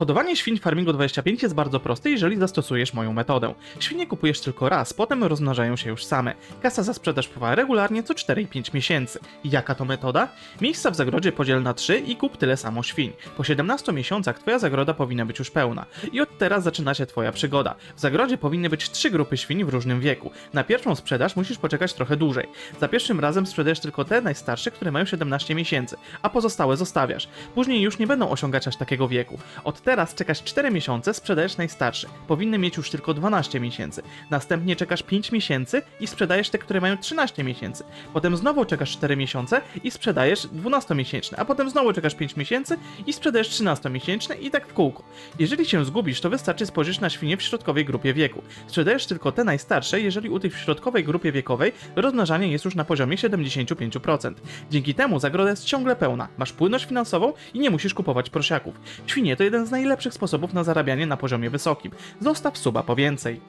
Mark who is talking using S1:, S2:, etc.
S1: Hodowanie świń w Farmingu 25 jest bardzo proste, jeżeli zastosujesz moją metodę. Świnie kupujesz tylko raz, potem rozmnażają się już same. Kasa za sprzedaż pływa regularnie co 4 i 5 miesięcy. Jaka to metoda? Miejsca w zagrodzie podziel na 3 i kup tyle samo świń. Po 17 miesiącach twoja zagroda powinna być już pełna. I od teraz zaczyna się twoja przygoda. W zagrodzie powinny być 3 grupy świń w różnym wieku. Na pierwszą sprzedaż musisz poczekać trochę dłużej. Za pierwszym razem sprzedajesz tylko te najstarsze, które mają 17 miesięcy, a pozostałe zostawiasz. Później już nie będą osiągać aż takiego wieku. Od teraz czekasz 4 miesiące, sprzedajesz najstarsze. Powinny mieć już tylko 12 miesięcy. Następnie czekasz 5 miesięcy i sprzedajesz te, które mają 13 miesięcy. Potem znowu czekasz 4 miesiące i sprzedajesz 12-miesięczne, a potem znowu czekasz 5 miesięcy i sprzedajesz 13-miesięczne i tak w kółko. Jeżeli się zgubisz, to wystarczy spojrzeć na świnie w środkowej grupie wieku. Sprzedajesz tylko te najstarsze, jeżeli u tych w środkowej grupie wiekowej rozmnażanie jest już na poziomie 75%. Dzięki temu zagroda jest ciągle pełna, masz płynność finansową i nie musisz kupować prosiaków. Świnie to jeden z najlepszych sposobów na zarabianie na poziomie wysokim. Zostaw suba po więcej.